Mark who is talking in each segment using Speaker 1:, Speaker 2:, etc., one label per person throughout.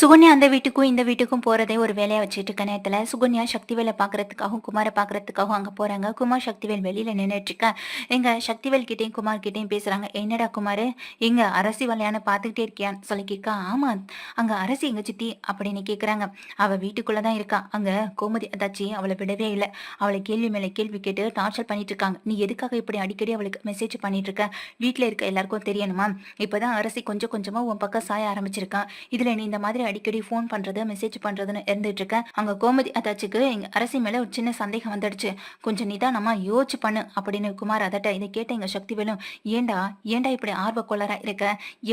Speaker 1: சுகன்யா அந்த வீட்டுக்கும் இந்த வீட்டுக்கும் போறதே ஒரு வேலையை வச்சுட்டு இருக்க நேரத்தில் சுகன்யா சக்திவேலை பாக்குறதுக்காகவும் குமாரை பாக்குறதுக்காகவும் அங்க போறாங்க. குமார் சக்திவேல் வெளியில நின்னுட்டு இருக்க. எங்க சக்திவேல் கிட்டேயும் குமார் கிட்டேயும் பேசுறாங்க. என்னடா குமார் எங்க அரசி வலையான பாத்துக்கிட்டே இருக்கியான்னு சொல்லி கேட்கா. ஆமா அங்க அரசி எங்க சித்தி? அப்படின்னு கேக்குறாங்க. அவ வீட்டுக்குள்ளதான் இருக்கா. அங்க கோமதி அதாச்சி அவளை விடவே இல்லை. அவளை கேள்வி மேல கேள்வி கேட்டு டார்ச்சர் பண்ணிட்டு இருக்காங்க. நீ எதுக்காக இப்படி அடிக்கடி அவளுக்கு மெசேஜ் பண்ணிட்டு இருக்க? வீட்டுல இருக்க எல்லாருக்கும் தெரியணுமா? இப்பதான் அரசி கொஞ்சம் கொஞ்சமா உன் பக்கம் சாய ஆரம்பிச்சிருக்கான் இதுல நீ இந்த மாதிரி அடிக்கடி ஃபோன் பண்றது மெசேஜ் பண்றதுன்னு இருந்துட்டு இருக்கேன். அங்க கோமதி அதாச்சுக்கு எங்க அரசி மேல ஒரு சின்ன சந்தேகம் வந்துடுச்சு. கொஞ்சம் நிதானமா யோசிச்சு பண்ணு அப்படின்னு குமார் அதட்ட இதை கேட்ட எங்க சக்தி வேலும் ஏண்டா ஏண்டா இப்படி ஆர்வ கோளரா இருக்க?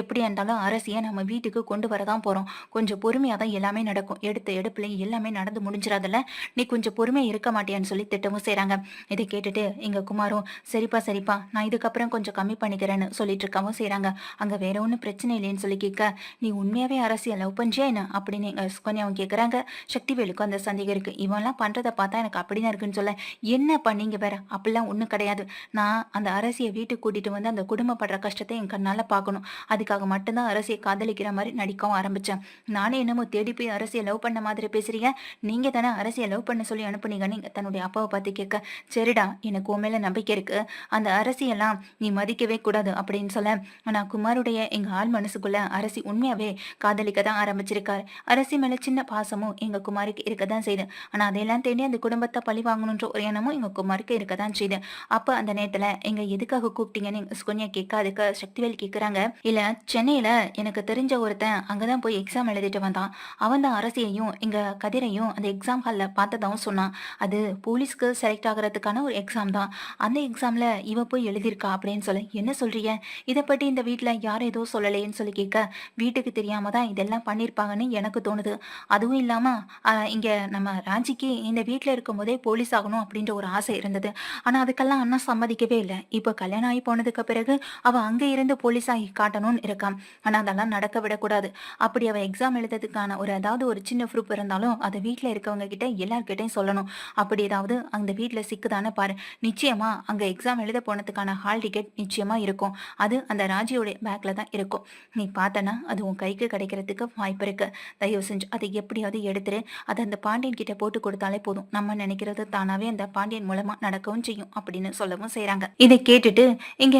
Speaker 1: எப்படி இருந்தாலும் அரசியை நம்ம வீட்டுக்கு கொண்டு வரதான் போறோம். கொஞ்சம் பொறுமையா தான் எல்லாமே நடக்கும். எடுத்த எடுப்புல எல்லாமே நடந்து முடிஞ்சிடாதல்ல நீ கொஞ்சம் பொறுமையா இருக்க மாட்டியான்னு சொல்லி திட்டமும் செய்யறாங்க இதை கேட்டுட்டு எங்க குமாரும் சரிப்பா சரிப்பா நான் இதுக்கப்புறம் கொஞ்சம் கம்மி பண்ணிக்கிறேன்னு சொல்லிட்டு இருக்கவும் செய்யறாங்க அங்க வேற ஒன்றும் பிரச்சனை இல்லைன்னு சொல்லி கேட்க நீ உண்மையாவே அரசியல் லவ் பண்றியா? என்ன அப்படின்னு எங்க சுகன்யாவும் கேட்குறாங்க சக்திவேலுக்கும் அந்த சந்தேகம் இருக்கு. இவன்லாம் பண்றதை பார்த்தா எனக்கு அப்படிதான் இருக்குன்னு சொல்ல என்ன பண்ணீங்க வேற? அப்படிலாம் ஒன்றும் கிடையாது. நான் அந்த அரசியை வீட்டுக்கு கூட்டிட்டு வந்து அந்த குடும்பப்படுற கஷ்டத்தை என் கண்ணால பார்க்கணும். அதுக்காக மட்டும்தான் அரசியை காதலிக்கிற மாதிரி நடிக்கவும் ஆரம்பிச்சேன். நானே என்னமோ தேடி போய் அரசியை லவ் பண்ண மாதிரி பேசுறீங்க. நீங்க தானே அரசியை லவ் பண்ண சொல்லி அனுப்புனீங்கன்னு தன்னுடைய அப்பாவை பார்த்து கேட்க சரிடா எனக்கு உன் மேல நம்பிக்கை இருக்கு. அந்த அரசியெல்லாம் நீ மதிக்கவே கூடாது அப்படின்னு சொல்ல ஆனா குமாருடைய எங்க ஆள் மனசுக்குள்ள அரசி உண்மையாவே காதலிக்க தான் வச்சிருக்காரு அரசி மேல சின்ன பாசமும் எங்க குமாரிக்கு இருக்க தான் செய்யுது ஆனா அதையெல்லாம் தேடி அந்த குடும்பத்தை பழி வாங்கணுன்ற ஒரு எண்ணமும் எங்க குமாருக்கு இருக்க தான் செய்யுது அப்ப அந்த நேரத்துல எங்க எதுக்காக கூப்பிட்டீங்கன்னு சுகன்யா கேட்க அதுக்கு சக்திவேல் கேக்குறாங்க. இல்ல சென்னையில எனக்கு தெரிஞ்ச ஒருத்தன் அங்கதான் போய் எக்ஸாம் எழுதிட்டு வந்தான். அவன் தான் அரசியையும் எங்க கதிரையும் அந்த எக்ஸாம் ஹால்ல பார்த்ததாவும் சொன்னான். அது போலீஸ்க்கு செலக்ட் ஆகிறதுக்கான ஒரு எக்ஸாம் தான். அந்த எக்ஸாம்ல இவ போய் எழுதியிருக்கா அப்படின்னு சொல்ல. என்ன சொல்றீங்க? இதை பற்றி இந்த வீட்ல யாரும் ஏதோ சொல்லலையேன்னு சொல்லி கேட்க வீட்டுக்கு தெரியாம தான் இதெல்லாம் இருப்பாங்கன்னு எனக்கு தோணுது. அதுவும் இல்லாம இங்கே இங்க நம்ம ராஜிக்கு இந்த வீட்டில் இருக்கும் போதே போலீஸ் ஆகணும் அப்படின்ற ஒரு ஆசை இருந்தது. ஆனா அதுக்கெல்லாம் அண்ணா சம்மதிக்கவே இல்லை. இப்போ கல்யாணம் ஆகி போனதுக்கு பிறகு அவ அங்க இருந்து போலீஸ் ஆகி காட்டணும்னு இருக்கான் ஆனா அதெல்லாம் நடக்க விடக்கூடாது. அப்படி அவ எக்ஸாம் எழுதுறதுக்கான ஒரு ஏதாவது ஒரு சின்ன ப்ரூஃப் இருந்தாலும் அதை வீட்டில் இருக்கவங்க கிட்ட எல்லார்கிட்டையும் சொல்லணும். அப்படி ஏதாவது அந்த வீட்டில் சிக்குதானே பாரு. நிச்சயமா அங்க எக்ஸாம் எழுத போனதுக்கான ஹால் டிக்கெட் நிச்சயமா இருக்கும். அது அந்த ராஜியோட பேக்ல தான் இருக்கும். நீ பார்த்தனா அது உன் கைக்கு கிடைக்கிறதுக்கு வாய்ப்பு இருக்கு. தயவு செஞ்சு அதை எப்படியாவது எடுத்துரு. அதை அந்த பாண்டியன் கிட்ட போட்டு கொடுத்தாலே போதும். நம்ம நினைக்கிறது தானாவே அந்த பாண்டியன் மூலமா நடக்கவும் செய்யும் அப்படின்னு சொல்லவும் செய்யறாங்க இதை கேட்டுட்டு இங்க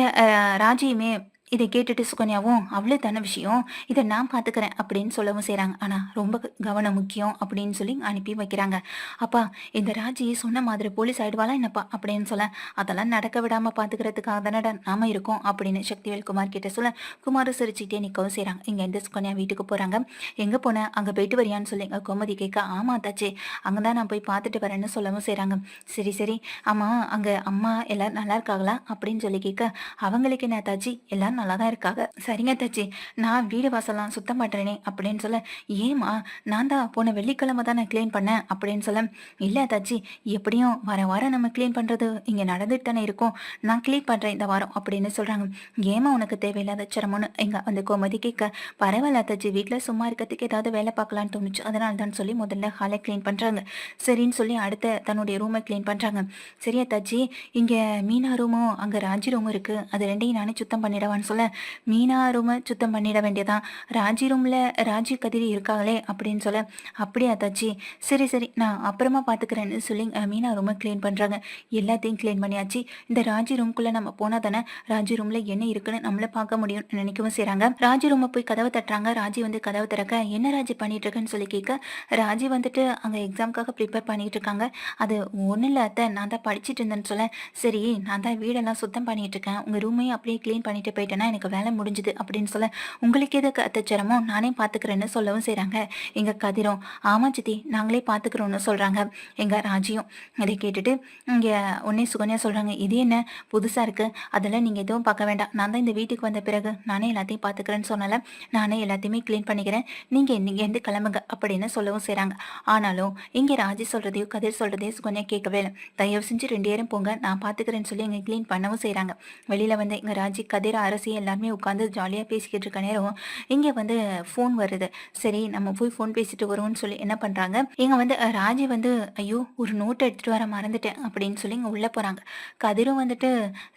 Speaker 1: ராஜியுமே இதை கேட்டுட்டு சுகன்யாவும் அவ்வளோ தன விஷயம்? இதை நான் பார்த்துக்கிறேன் அப்படின்னு சொல்லவும் செய்கிறாங்க ஆனால் ரொம்ப கவனம் முக்கியம் அப்படின்னு சொல்லி அனுப்பி வைக்கிறாங்க. அப்பா இந்த ராஜி சொன்ன மாதிரி போலீஸ் ஆயிடுவாளா என்னப்பா? அப்படின்னு சொல்ல அதெல்லாம் நடக்க விடாமல் பார்த்துக்கிறதுக்காக தானடா நாம இருக்கோம் அப்படின்னு சக்திவேல் குமார் கிட்ட சொல்ல குமார் சிரிச்சுட்டே நிற்கவும் செய்கிறாங்க இங்கேருந்து சுகன்யா வீட்டுக்கு போகிறாங்க எங்கே போனேன் அங்கே போயிட்டு வரியான்னு சொல்லி எங்கள் கோமதி கேட்க ஆமா தாச்சே அங்கே தான் நான் போய் பார்த்துட்டு வரேன்னு சொல்லவும் செய்கிறாங்க சரி சரி ஆமாம் அங்கே அம்மா எல்லாரும் நல்லா இருக்காங்களா? அப்படின்னு சொல்லி கேட்க அவங்களுக்கு என்ன தாச்சி எல்லாரும் நல்லா தான் இருக்காங்க. சரிங்க தாச்சி. நான் வீடு வாசல்லாம் சுத்தம் பண்ணுறேனே அப்படின்னு சொல்ல ஏமா நான் தான் போன வெள்ளிக்கிழமை தானே கிளீன் க்ளீன் பண்ணேன் அப்படின்னு சொல்ல இல்லை தாச்சி எப்படியும் வர வாரம் நம்ம க்ளீன் பண்ணுறது இங்கே நடந்துட்டு தானே இருக்கும். நான் க்ளீன் பண்ணுறேன் இந்த வாரம் அப்படின்னு சொல்கிறாங்க ஏமா உனக்கு தேவையில்லாத சிரமம்னு எங்க அந்த கோமதி கேட்க பரவாயில்ல தாச்சி வீட்டில் சும்மா இருக்கிறதுக்கு ஏதாவது வேலை பார்க்கலான்னு தோணுச்சு. அதனால தான் சொல்லி முதல்ல ஹாலை க்ளீன் பண்ணுறாங்க சரின்னு சொல்லி அடுத்த தன்னுடைய ரூமை க்ளீன் பண்ணுறாங்க சரியா தாச்சி இங்கே மீனா ரூமும் அங்கே ராஜி ரூமும் இருக்குது அது ரெண்டையும் நானே சுத்தம் பண்ணிடவான்னு சொல்ல மீனா ரூமை சுத்தம் பண்ணிட வேண்டியதான் ராஜி ரூமில் ராஜி கதிரி இருக்காங்களே அப்படின்னு சொல்ல அப்படியா தாச்சி? சரி சரி நான் அப்புறமா பார்த்துக்கிறேன்னு சொல்லி மீனா ரூமை க்ளீன் பண்ணுறாங்க எல்லாத்தையும் க்ளீன் பண்ணியாச்சு. இந்த ராஜி ரூம்குள்ளே நம்ம போனால் தானே ராஜி ரூமில் என்ன இருக்குன்னு நம்மள பார்க்க முடியும் நினைக்கவும் செய்கிறாங்க ராஜி ரூமை போய் கதவை தட்டுறாங்க. ராஜி வந்து கதவை திறக்க என்ன ராஜி பண்ணிட்டு சொல்லி கேட்க ராஜி வந்துட்டு அங்கே எக்ஸாம்க்காக ப்ரிப்பேர் பண்ணிட்டு இருக்காங்க. அது ஒன்றும் இல்லை அத்தை நான் தான் படிச்சுட்டு இருந்தேன்னு சொல்ல சரி நான் தான் வீடெல்லாம் சுத்தம் பண்ணிட்டு இருக்கேன். உங்கள் ரூமையும் அப்படியே க்ளீன் பண்ணிட்டு போயிட்டேன்னா எனக்கு வேலை முடிஞ்சுது அப்படின்னு சொல்ல உங்களுக்கு எது அத்தை நானே பார்த்துக்கிறேன்னு சொல்லவும் செய்கிறாங்க எங்கள் கதிரும் ஆமா சித்தி நாங்களே பார்த்துக்கிறோன்னு சொல்கிறாங்க எங்கள் ராஜியும் இதை கேட்டுட்டு இங்கே உன்னே சுகன்யா சொல்கிறாங்க இது என்ன? புதுசாக இருக்குது அதெல்லாம் நீங்கள் எதுவும் பார்க்க வேண்டாம். நான் தான் இந்த வீட்டுக்கு வந்த பிறகு நானே எல்லாத்தையும் பார்த்துக்கிறேன்னு சொன்னால நானே எல்லாத்தையுமே க்ளீன் பண்ணிக்கிறேன். நீங்கள் இங்கேருந்து கிளம்புங்க அப்படின்னு சொல்லவும் செய்கிறாங்க ஆனாலும் இங்கே ராஜி சொல்கிறதையும் கதிர் சொல்கிறதையும் சுகன்யா கேட்கவே இல்லை. தயவு செஞ்சு ரெண்டு பேரும் போங்க. நான் பார்த்துக்கிறேன்னு சொல்லி இங்கே க்ளீன் பண்ணவும் செய்கிறாங்க வெளியில் வந்து எங்கள் ராஜி கதிர் அரசு ராசி எல்லாருமே உட்காந்து ஜாலியாக பேசிக்கிட்டு இருக்க நேரம் இங்கே வந்து ஃபோன் வருது. சரி நம்ம போய் ஃபோன் பேசிட்டு வருவோம்னு சொல்லி என்ன பண்ணுறாங்க இங்கே வந்து ராஜி வந்து ஐயோ ஒரு நோட்டு எடுத்துகிட்டு வர மறந்துட்டேன் அப்படின்னு சொல்லி இங்கே உள்ளே போகிறாங்க கதிரும் வந்துட்டு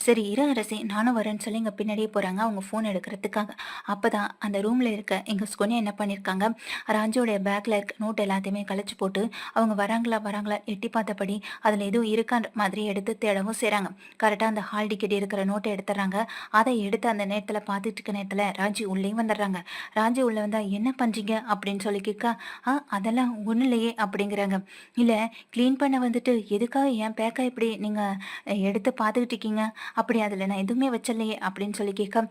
Speaker 1: சரி இரு அரசி நானும் வரேன்னு சொல்லி இங்கே பின்னாடியே போகிறாங்க அவங்க ஃபோன் எடுக்கிறதுக்காக. அப்போ தான் அந்த ரூமில் இருக்க எங்கள் சுகன்யா என்ன பண்ணியிருக்காங்க ராஜுவோடைய பேக்கில் இருக்க நோட் எல்லாத்தையுமே கழிச்சு போட்டு அவங்க வராங்களா வராங்களா எட்டி பார்த்தபடி அதில் எதுவும் இருக்கான்ற மாதிரி எடுத்து தேடவும் செய்கிறாங்க கரெக்டாக அந்த ஹால் டிக்கெட் இருக்கிற நோட்டை எடுத்துடுறாங்க அதை எடுத்து அந்த நேரத்தில் பார்த்துட்டு இருக்க நேரத்தில் ராஜி உள்ளேயும் வந்துடுறாங்க. ராஜி உள்ளே வந்தால் என்ன பண்ணுறீங்க அப்படின்னு சொல்லி கேட்க ஆ அதெல்லாம் ஒன்றும் இல்லையே அப்படிங்கிறாங்க. இல்லை க்ளீன் பண்ண வந்துட்டு எதுக்காக என் பேக்கை இப்படி நீங்கள் எடுத்து பார்த்துக்கிட்டு இருக்கீங்க? அப்படி அதில் நான் எதுவுமே வச்சலையே அப்படின்னு சொல்லி கேட்க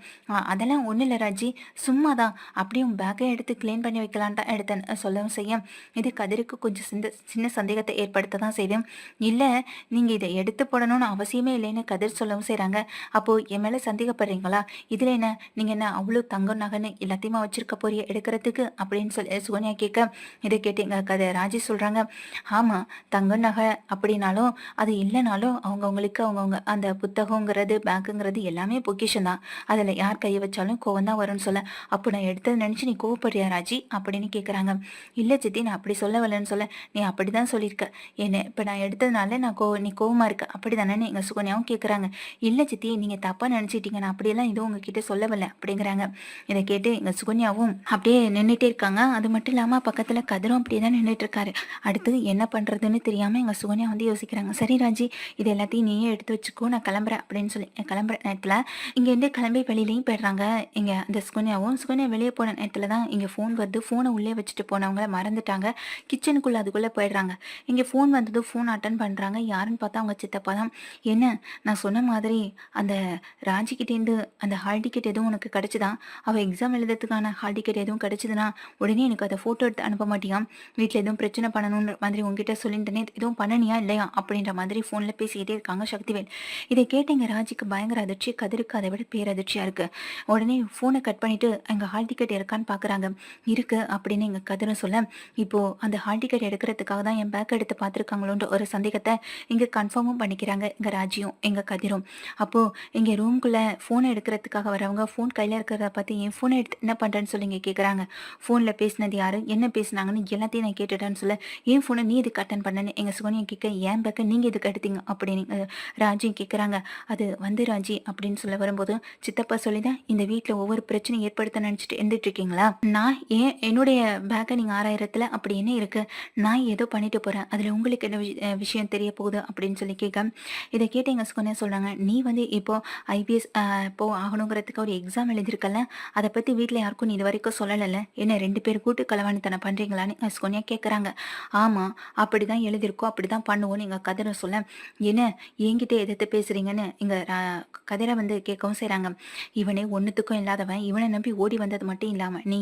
Speaker 1: அதெல்லாம் ஒன்றும் இல்லை ராஜி. சும்மா தான் அப்படியே உன் பேக்கை எடுத்து க்ளீன் பண்ணி வைக்கலான்ட்டு எடுத்தேன். சொல்லவும் செய்ய. இது கதிருக்கு கொஞ்சம் சிந்த சின்ன சந்தேகத்தை ஏற்படுத்த தான் செய்யும் இல்லை நீங்கள் இதை எடுத்து போடணும்னு அவசியமே இல்லைன்னு கதிர் சொல்லவும் செய்கிறாங்க அப்போது என் மேலே சந்தேகப்படுறீங்களா? இதில் என்ன நீங்கள் என்ன அவ்வளோ தங்க நகைன்னு எல்லாத்தையுமா வச்சிருக்க போறிய எடுக்கிறதுக்கு? அப்படின்னு சொல்லி சுகன்யா கேட்க இதை கேட்டீங்க கதை ராஜி சொல்கிறாங்க ஆமாம் தங்க நகை அப்படின்னாலும் அது இல்லைனாலும் அவங்கவுங்களுக்கு அவங்கவுங்க அந்த புத்தகங்கிறது பேக்குங்கிறது எல்லாமே பொக்கிஷன் தான். அதில் யார் கையை வச்சாலும் கோவம் தான் வரும்னு சொல்ல. அப்போ நான் எடுத்ததை நினச்சி நீ கோவப்படுறியா ராஜி? அப்படின்னு கேட்குறாங்க. இல்லை சித்தி நான் அப்படி சொல்ல வரலன்னு சொல்ல. நீ அப்படி தான் சொல்லியிருக்க. என்ன இப்போ நான் எடுத்ததுனால நான் கோ நீ கோவமாக இருக்க. அப்படி தானே எங்கள் சுகன்யாவும் கேட்குறாங்க. இல்லை சித்தி நீங்கள் தப்பாக நினச்சிட்டீங்க. நான் அப்படியெல்லாம் எதுவும் உங்ககிட்ட சொல்லவில்லை அப்படிங்கிறாங்க. இதை கேட்டு எங்க சுகன்யாவும் அப்படியே நின்றுட்டே இருக்காங்க. அது மட்டும் இல்லாமல் பக்கத்தில் கதிரும் அப்படியே தான் நின்றுட்டு இருக்காரு அடுத்து என்ன பண்ணுறதுன்னு தெரியாமல் எங்கள் சுகன்யா வந்து யோசிக்கிறாங்க. சரி ராஜி இது எல்லாத்தையும் நீயே எடுத்து வச்சுக்கோ நான் கிளம்புறேன் அப்படின்னு சொல்லி கிளம்புற நேரத்தில் இங்கேருந்து கிளம்பி வெளியிலையும் போயிடுறாங்க. இங்கே அந்த சுகன்யாவும் சுகன்யா வெளியே போன நேரத்தில் தான் இங்கே ஃபோன் வருது. ஃபோனை உள்ளே வச்சுட்டு போனவங்கள மறந்துட்டாங்க. கிச்சனுக்குள்ளே அதுக்குள்ளே போயிடுறாங்க. இங்கே ஃபோன் வந்தது ஃபோன் அட்டன் பண்ணுறாங்க யாருன்னு பார்த்தா அவங்க சித்தப்பா தான். என்ன? நான் சொன்ன மாதிரி அந்த ராஜிக்கிட்டேருந்து அந்த ஹால் டிக்கெட் எதுவும் உனக்கு கிடச்சிதா? அவள் எக்ஸாம் எழுதுறதுக்கான ஹால் டிக்கெட் எதுவும் கிடச்சிதுன்னா உடனே எனக்கு அதை ஃபோட்டோ எடுத்து அனுப்ப மாட்டியா? வீட்டில் எதுவும் பிரச்சனை பண்ணணுன்ற மாதிரி உங்ககிட்ட சொல்லியிருந்தேனே எதுவும் பண்ணனியா இல்லையா? அப்படின்ற மாதிரி ஃபோனில் பேசிக்கிட்டே இருக்காங்க சக்திவேல். இதை கேட்டீங்க ராஜிக்கு பயங்கர அதிர்ச்சி கதிருக்கு அதை விட பேரதிர்ச்சியாக இருக்குது உடனே ஃபோனை கட் பண்ணிவிட்டு எங்கள் ஹால் டிக்கெட் இருக்கான்னு பார்க்குறாங்க இருக்குது அப்படின்னு எங்கள் கதிரும் சொல்ல இப்போது அந்த ஹால் டிக்கெட் எடுக்கிறதுக்காக தான் என் பேக் எடுத்து பார்த்துருக்காங்களோன்ற ஒரு சந்தேகத்தை இங்கே கன்ஃபார்மும் பண்ணிக்கிறாங்க எங்கள் ராஜியும் எங்கள் கதிரும். அப்போது இங்கே ரூம்குள்ளே ஃபோனை எடுக்கிறதுக்காக வரவங்க ஃபோன் கையில் இருக்கிறத பார்த்து என் ஃபோனை எடுத்து என்ன பண்ணுறேன்னு சொல்லி இங்கே கேட்குறாங்க ஃபோனில் பேசினது யார்? என்ன பேசுனாங்கன்னு எல்லாத்தையும் நான் கேட்டுட்டேன்னு சொல்ல. என் ஃபோனை நீ இதுக்கு அட்டன் பண்ணனு எங்கள் சுகனியை கேட்க என் பேக்கை நீங்கள் இதுக்கு எடுத்தீங்க? அப்படின்னு ராஜி ராஜியும் கேட்குறாங்க அது வந்து ராஜி அப்படின்னு சொல்ல வரும்போது சித்தப்பா சொல்லி தான் இந்த வீட்டில் ஒவ்வொரு பிரச்சனையும் ஏற்படுத்த நினச்சிட்டு இருந்துட்டு இருக்கீங்களா? நான் ஏன் என்னுடைய பேக்கை நீங்கள் ஆறாயிரத்தில் அப்படி என்ன இருக்குது நான் ஏதோ பண்ணிட்டு போகிறேன் அதில் உங்களுக்கு என்ன விஷயம் தெரிய போகுது? அப்படின்னு சொல்லி கேட்க இதை கேட்டு எங்கள் சுகன்யா சொல்கிறாங்க நீ வந்து இப்போது ஐபிஎஸ் இப்போது ஆகணுங்கிறதுக்கு ஒரு எக்ஸாம் எழுதியிருக்கல அதை பற்றி வீட்டில் யாருக்கும் நீ இது வரைக்கும் சொல்லலைல்ல? என்ன ரெண்டு பேர் கூட்டு களவாணித்தனம் பண்ணுறீங்களான்னு எங்கள் கேட்குறாங்க ஆமாம் அப்படி தான் எழுதியிருக்கோம் அப்படி தான் பண்ணுவோன்னு எங்கள் கதிரை சொல்ல. என்ன என்கிட்ட எதிர்த்து பேசுகிறீங்கன்னு எங்கள் கதிரை வந்து கேட்கவும் செய்கிறாங்க இவனே ஒன்றுத்துக்கும் இல்லாதவன் இவனை நம்பி ஓடி வந்தது மட்டும் இல்லாமல் நீ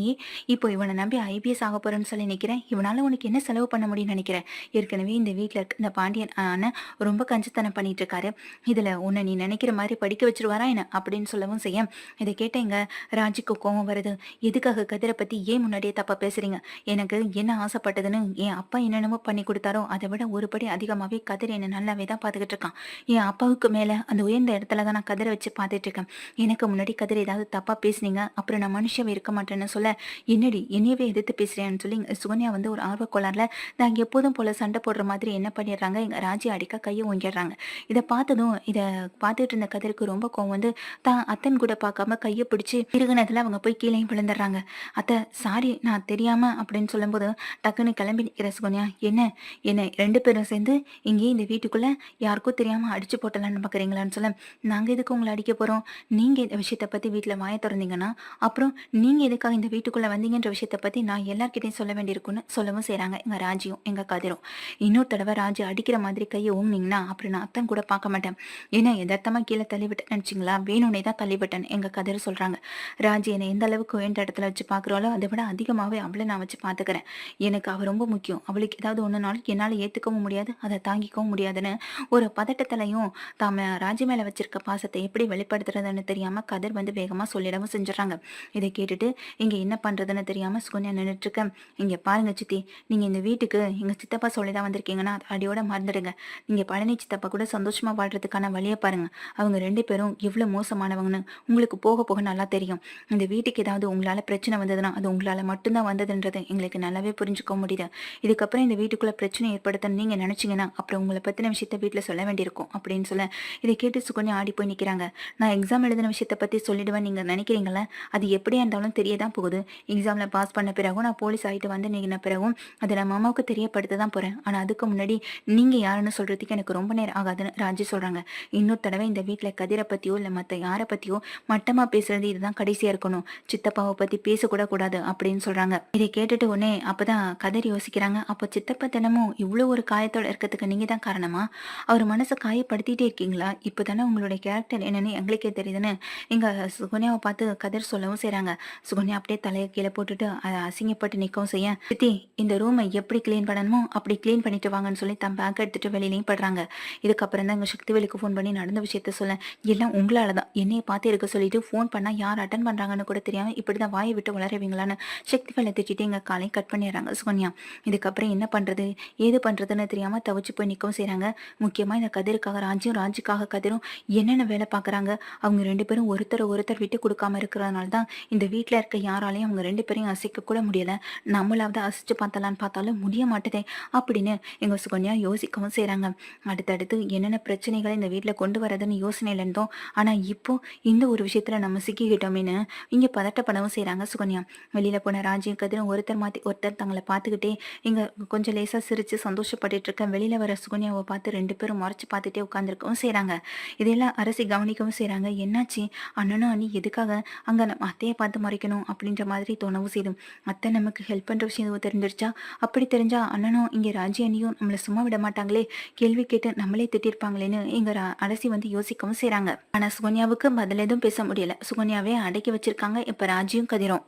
Speaker 1: இப்போ இவனை நம்பி ஐபிஎஸ் ஆக போகிறேன்னு சொல்லி நினைக்கிறேன் இவனால் உனக்கு என்ன செலவு பண்ண முடியும்னு நினைக்கிறேன்? ஏற்கனவே இந்த வீட்டில் இருக்க இந்த பாண்டியன் அண்ணன் ரொம்ப கஞ்சத்தனம் பண்ணிட்டு இருக்காரு. இதில் உன்னை நீ நினைக்கிற மாதிரி படிக்க வச்சிருவாரா என்ன? அப்படின்னு சொல்லவும் செய்ய. இதை கேட்டேங்க. ராஜிக்கு கோவம் வருது. எதுக்காக கதிரை பற்றி ஏன் முன்னாடியே தப்பாக பேசுகிறீங்க எனக்கு என்ன ஆசைப்பட்டதுன்னு என் அப்பா என்னென்னமோ பண்ணி கொடுத்தாரோ அதை விட ஒருபடி அதிகமாவே அதிகமாகவே கதிர் என்னை நல்லாவே தான் பார்த்துக்கிட்டு இருக்கான். என் அப்பாவுக்கு மேலே அந்த உயர்ந்த இடத்துல தான் நான் கதிரை வச்சு பார்த்துட்டு இருக்கேன். எனக்கு முன்னாடி கதிர் ஏதாவது தப்பாக பேசுனீங்க அப்புறம் நான் மனுஷவே இருக்க மாட்டேன்னு சொல்ல என்னடி என்னையவே எதிர்த்து பேசுகிறேன்னு சொல்லி சுகன்யா வந்து ஒரு ஆர்வக்கோளாறில் நான் எப்போதும் போல் சண்டை போடுற மாதிரி என்ன பண்ணிடுறாங்க? எங்கள் ராஜி அடிக்க கையை ஓங்கிடுறாங்க. இதை பார்த்ததும் இதை பார்த்துட்டு இருந்த கதிருக்கு ரொம்ப கோவம் வந்து தான் அத்தன் கூட பார்க்காம கையை பிடிச்சி இருகுனதில் அவங்க போய் கீழேயும் விழுந்துடுறாங்க. அத்தை சாரி நான் தெரியாமல் அப்படின்னு சொல்லும்போது டக்குன்னு கிளம்பி நிற்கிற சுகன்யா என்ன என்ன ரெண்டு பேரும் சேர்ந்து இங்கேயே இந்த வீட்டுக்குள்ளே யாருக்கும் தெரியாமல் அடிச்சு போட்டலான்னு பார்க்குறீங்களான்னு சொல்ல நாங்கள் எதுக்கு உங்களை அடிக்க போகிறோம் நீங்கள் இந்த விஷயத்த பற்றி வீட்டில் வாய திறந்தீங்கன்னா அப்புறம் நீங்கள் எதுக்காக இந்த வீட்டுக்குள்ளே வந்தீங்கன்ற விஷயத்தை பற்றி நான் எல்லார்கிட்டையும் சொல்ல வேண்டியிருக்குன்னு சொல்லவும் செய்கிறாங்க எங்கள் ராஜியும் எங்கள் கதிரும். இன்னொரு தடவை ராஜு அடிக்கிற மாதிரி கையை ஓங்கினீங்கன்னா அப்புறம் நான் அத்தன் கூட பார்க்க மாட்டேன். ஏன்னா எதார்த்தமா கீழே தள்ளி தள்ளிவிட்டேன் நினைச்சிங்களா? வேணும்னே தான் தள்ளிவிட்டேன் எங்கள் கதிர் சொல்கிறாங்க ராஜி என்னை எந்த அளவுக்கு உயர்ந்த இடத்துல வச்சு பார்க்குறாளோ அதை விட அதிகமாகவே அவளை நான் வச்சு பார்த்துக்கிறேன். எனக்கு அவள் ரொம்ப முக்கியம். அவளுக்கு ஏதாவது ஒன்றுனாலும் என்னால் ஏற்றுக்கவும் முடியாது அதை தாங்கிக்கவும் முடியாதுன்னு ஒரு பதட்டத்திலையும் தாம ராஜி மேலே வச்சிருக்க பாசத்தை எப்படி வெளிப்படுத்துறதுன்னு தெரியாமல் கதிர் வந்து வேகமாக சொல்லிடவும் செஞ்சிடறாங்க. இதை கேட்டுட்டு இங்கே என்ன பண்ணுறதுன்னு தெரியாமல் சுகன்யா நின்றுட்டுருக்க இங்கே பாருங்க சித்தி நீங்கள் இந்த வீட்டுக்கு எங்கள் சித்தப்பா சொல்லி தான் வந்திருக்கீங்கன்னா அடியோட மறந்துடுங்க. நீங்கள் பழனி சித்தப்பா கூட சந்தோஷமாக வாழ்றதுக்கான வழியை பாருங்க. அவங்க ரெண்டு பேரும் எவ்வளோ மோசமானவங்கன்னு உங்களுக்கு போக போக நல்லா தெரியும். இந்த வீட்டுக்கு ஏதாவது உங்களால் பிரச்சனை வந்ததுன்னா அது உங்களால் மட்டும்தான் வந்ததுன்றது எங்களுக்கு நல்லாவே புரிஞ்சுக்க முடியுது. இதுக்கப்புறம் இந்த வீட்டுக்குள்ளே பிரச்சனை ஏற்படுத்தன்னு நீங்கள் நினச்சிங்கன்னா அப்புறம் உங்களை பற்றின விஷயத்த வீட்டில் சொல்ல வேண்டியிருக்கும் அப்படின்னு சொல்ல இதை கேட்டு சுகன்யா ஆடி போய் நிற்கிறாங்க நான் எக்ஸாம் எழுதின விஷயத்தை பற்றி சொல்லிடுவேன் நீங்கள் நினைக்கிறீங்களே? அது எப்படியா இருந்தாலும் தெரிய தான் போகுது எக்ஸாமில் பாஸ் பண்ண பிறகும் நான் போலீஸ் ஆகிட்டு வந்து நின்ன பிறகும் அதை நான் மாமாவுக்கு தெரியப்படுத்த தான் போகிறேன் ஆனால் அதுக்கு முன்னாடி நீங்கள் யாருன்னு சொல்கிறதுக்கு எனக்கு ரொம்ப நேரம் ஆகாதுன்னு ராஜி சொல்கிறாங்க இன்னொரு தடவை இந்த வீட்டில் கதிரை பற்றியோ இல்லை மற்ற யாரை பற்றியோ மட்டமாக பேசுறது இதுதான் கடைசியாக இருக்கணும். சித்தப்பாவை பற்றி பேசக்கூட கூடாது அப்படின்னு சொல்கிறாங்க இதை கேட்டுட்டு உடனே அப்போ தான் கதிர் யோசிக்கிறாங்க. அப்போ சித்தப்பா தினமும் இவ்வளோ ஒரு காயத்தோட இருக்கிறதுக்கு நீங்கள் தான் காரணமா? அவர் மனசை காயப்படுத்திட்டே இருக்கீங்களா? இப்போ தானே உங்களுடைய கேரக்டர் என்னன்னு எங்களுக்கே தெரியுதுன்னு எங்க சுகன்யாவை பார்த்து கதிர் சொல்லவும் செய்கிறாங்க சுகன்யா அப்படியே தலையை கீழே போட்டுட்டு அதை அசிங்கப்பட்டு நிற்கவும் செய்ய சித்தி இந்த ரூமை எப்படி க்ளீன் பண்ணணுமோ அப்படி க்ளீன் பண்ணிட்டு வாங்கன்னு சொல்லி தன் பேக் எடுத்துட்டு வெளியிலையும் படுறாங்க. இதுக்கப்புறம் தான் எங்கள் சக்திவேலுக்கு ஃபோன் பண்ணி நடந்த விஷயத்த சொல்ல எல்லாம் உங்களால தான் என்னையை பார்த்து இருக்க சொல்லிட்டு ஃபோன் பண்ணால் யார் அட்டன் பண்ணுறாங்கன்னு கூட தெரியாமல் இப்படி தான் வாயை விட்டு வளருவீங்களான்னு சக்திவேலை திட்டிட்டு எங்கள் காலையும் கட் பண்ணிடுறாங்க சுகன்யா. இதுக்கப்புறம் என்ன பண்ணுறது ஏது பண்ணுறதுன்னு தெரியாமல் தவிச்சு போய் நிற்கவும் செய்கிறாங்க முக்கியமாக இந்த கதிருக்காக ராஜியும் ராஜுக்காக கதிரும் என்னென்ன வேலை பார்க்குறாங்க? அவங்க ரெண்டு பேரும் ஒருத்தர் ஒருத்தர் விட்டு கொடுக்காம இருக்கிறதுனால தான் இந்த வீட்டில் இருக்க யாராலையும் அவங்க ரெண்டு பேரையும் அசைக்க கூட முடியலை. நம்மளாவது அசைச்சு பார்த்தலான்னு பார்த்தாலும் முடிய மாட்டேதே அப்படின்னு எங்கள் சுகன்யா யோசிக்கவும் செய்கிறாங்க அடுத்தடுத்து என்னென்ன பிரச்சனைகளை இந்த வீட்டில் கொண்டு வரதுன்னு யோசனையில் இருந்தோம் ஆனால் இப்போ இந்த ஒரு விஷயத்தில் நம்ம சிக்கிக்கிட்டோமேனு இங்கே பதட்டப்படவும் செய்கிறாங்க சுகன்யா. வெளியில் போன ராஜ்யம் கதிரும் ஒருத்தர் மாற்றி ஒருத்தர் தங்களை பார்த்துக்கிட்டே இங்கே கொஞ்சம் லேசாக சிரித்து சந்தோஷப்பட்டுட்டு இருக்க வெளியில் வர சுகன்யாவை பார்த்து ரெண்டு பேரும் முறைச்சி பார்த்துட்டே உட்காந்துருக்கவும் செய்கிறாங்க இதெல்லாம் அரசி கவனிக்கவும் செய்கிறாங்க என்னாச்சு? அண்ணனும் அண்ணி எதுக்காக அங்கே நம்ம அத்தையை பார்த்து மறைக்கணும்? அப்படின்ற மாதிரி தோணவும் செய்யும் அத்தை நமக்கு ஹெல்ப் பண்ணுற விஷயம் எதுவும் தெரிஞ்சிருச்சா? அப்படி தெரிஞ்சா அண்ணனும் இங்கே ராஜி அண்ணியும் நம்மளை சும்மா விட மாட்டாங்களே. கேள்வி கேட்டு நம்மளே திட்டிருப்பாங்களேன்னு இங்க அரசி வந்து யோசிக்கவும் செய்கிறாங்க ஆனால் சுகன்யாவுக்கு பதில் எதுவும் பேச முடியல. சுகன்யாவே அடக்கி வச்சிருக்காங்க. இப்போ ராஜியும் கதிரும்.